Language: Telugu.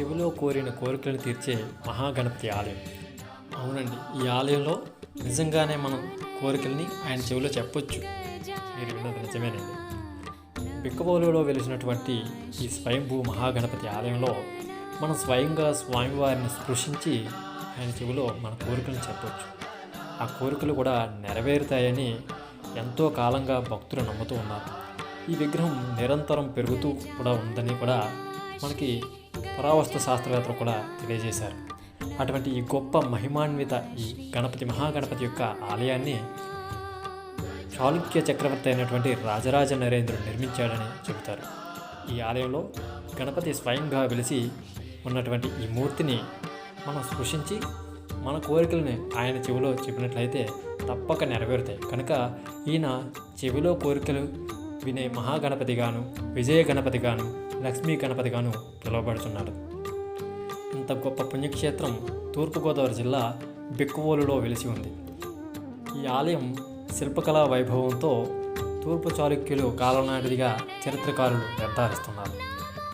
చెవిలో కోరిన కోరికలను తీర్చే మహాగణపతి ఆలయం. అవునండి ఈ ఆలయంలో నిజంగానే మనం కోరికల్ని ఆయన చెవిలో చెప్పొచ్చు. మీరు విన్నది నిజమేనండి. బిక్కబోలులో వెలిసినటువంటి ఈ స్వయంభూ మహాగణపతి ఆలయంలో మనం స్వయంగా స్వామివారిని స్పృశించి ఆయన చెవిలో మన కోరికలను చెప్పొచ్చు. ఆ కోరికలు కూడా నెరవేరుతాయని ఎంతో కాలంగా భక్తులు నమ్ముతూ ఉన్నారు. ఈ విగ్రహం నిరంతరం పెరుగుతూ కూడా ఉందని కూడా మనకి పురావస్తు శాస్త్రవేత్తలు కూడా తెలియజేశారు. అటువంటి ఈ గొప్ప మహిమాన్విత ఈ గణపతి మహాగణపతి యొక్క ఆలయాన్ని చాళుక్య చక్రవర్తి అయినటువంటి రాజరాజ నరేంద్రుడు నిర్మించాడని చెబుతారు. ఈ ఆలయంలో గణపతి స్వయంగా వెలిసి ఉన్నటువంటి ఈ మూర్తిని మనం స్పృశించి మన కోరికలను ఆయన చెవిలో చెప్పినట్లయితే తప్పక నెరవేరుతాయి. కనుక ఈయన చెవిలో కోరికలు వినే మహాగణపతిగాను విజయ గణపతిగాను లక్ష్మీ గణపతిగాను పిలువబడుతున్నాడు ఇంత గొప్ప పుణ్యక్షేత్రం తూర్పుగోదావరి జిల్లా బిక్కువోలులో వెలిసి ఉంది. ఈ ఆలయం శిల్పకళా వైభవంతో తూర్పు చాళుక్యులు కాలం నాటిదిగా చరిత్రకారులు నిర్ధారిస్తున్నారు.